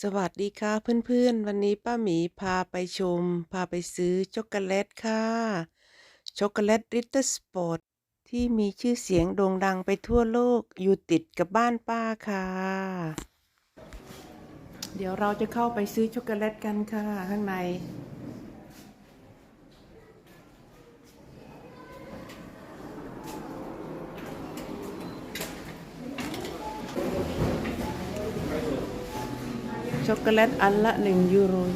สวัสดีค่ะเพื่อนๆ วันนี้ป้าหมีพาไปชม พาไปซื้อช็อกโกแลตค่ะช็อกโกแลตริตเตอร์สปอร์ตที่มีชื่อเสียงโด่งดังไปทั่วโลกอยู่ติดกับบ้านป้าค่ะ เดี๋ยวเราจะเข้าไปซื้อช็อกโกแลตกันค่ะข้างใน ช็อกโกแลตอันละ 1 ยูโร 25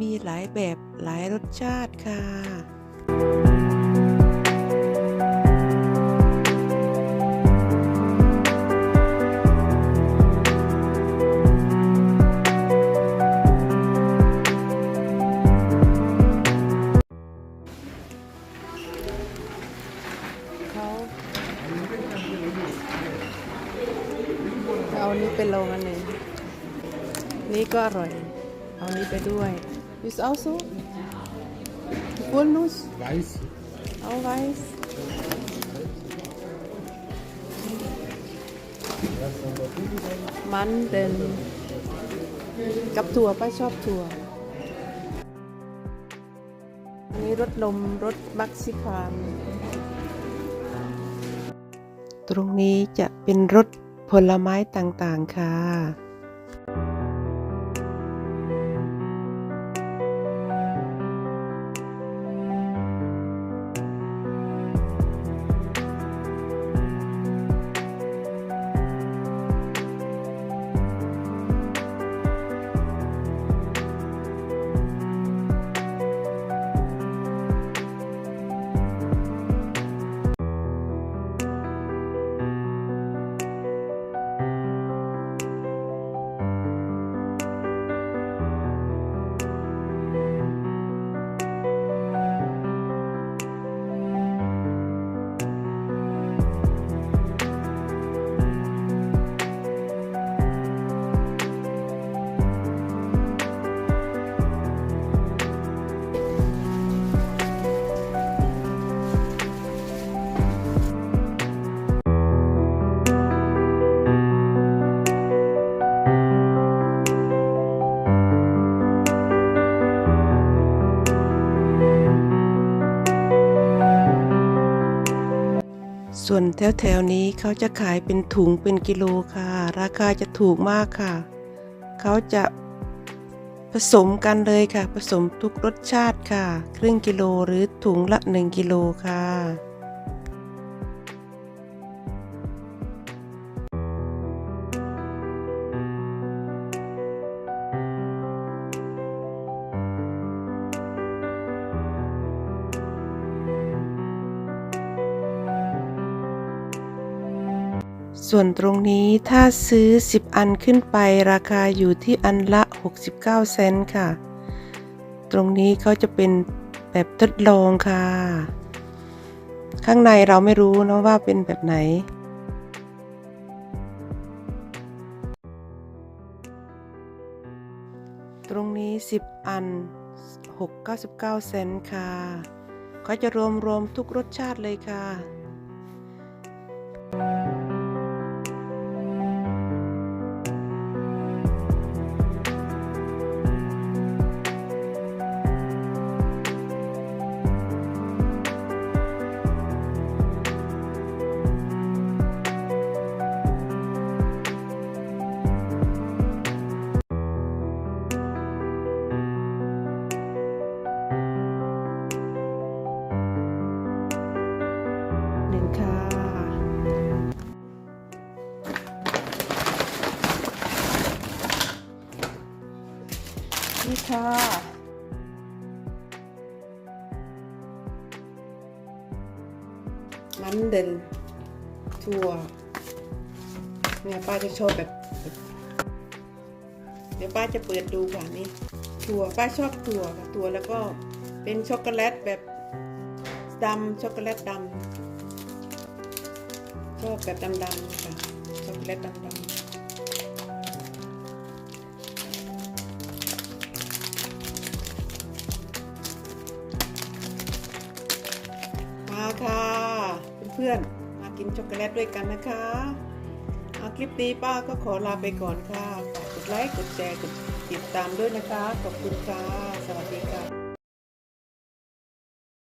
มีหลายแบบหลายรสชาติค่ะ เอาอันนี้ไปลงอันหนึ่งนี่ก็อร่อย เอานี้ไปด้วย is also Walnuss Weiß. เอาไว้มันเป็นกับถั่วป้าชอบถั่วอันนี้รสนมรสมักซิคามตรงนี้จะเป็นรส ผลไม้ต่างๆค่ะ ส่วนแถวๆนี้เขาจะขายเป็นถุงเป็นกิโลค่ะ ราคาจะถูกมากค่ะ เขาจะผสมกันเลยค่ะ ผสมทุกรสชาติค่ะ ครึ่งกิโลหรือถุงละ 1 กิโลค่ะ ส่วนตรงนี้ถ้าซื้อ 10 อันขึ้นไปราคาอยู่ที่อันละ 69 เซนต์ค่ะ ตรงนี้เขาจะเป็นแบบทดลองค่ะ ข้างในเราไม่รู้นะว่าเป็นแบบไหนตรงนี้ 10 อัน 6.99 เซนต์ค่ะเขาจะรวมรวมทุกรสชาติเลยค่ะ หนึ่งค่ะ นี่ค่ะ มันเดินถั่วเนี่ยป้าจะชอบแบบ เดี๋ยวป้าจะเปิดดูค่ะนี่ถั่วป้าชอบถั่วค่ะถั่วแล้วก็เป็นช็อกโกแลตแบบดำช็อกโกแลตดำ โชกแบบดำๆค่ะช็อกโกแลตดำๆาค่ะเพื่อนๆมากินช็อกโกแลตด้วยกันนะคะเอาคลิปนี้ป้าก็ขอลาไปก่อนค่ะกดไลค์กดแชร์กดติดตามด้วยนะคะ ขอบคุณค่ะ สวัสดีค่ะ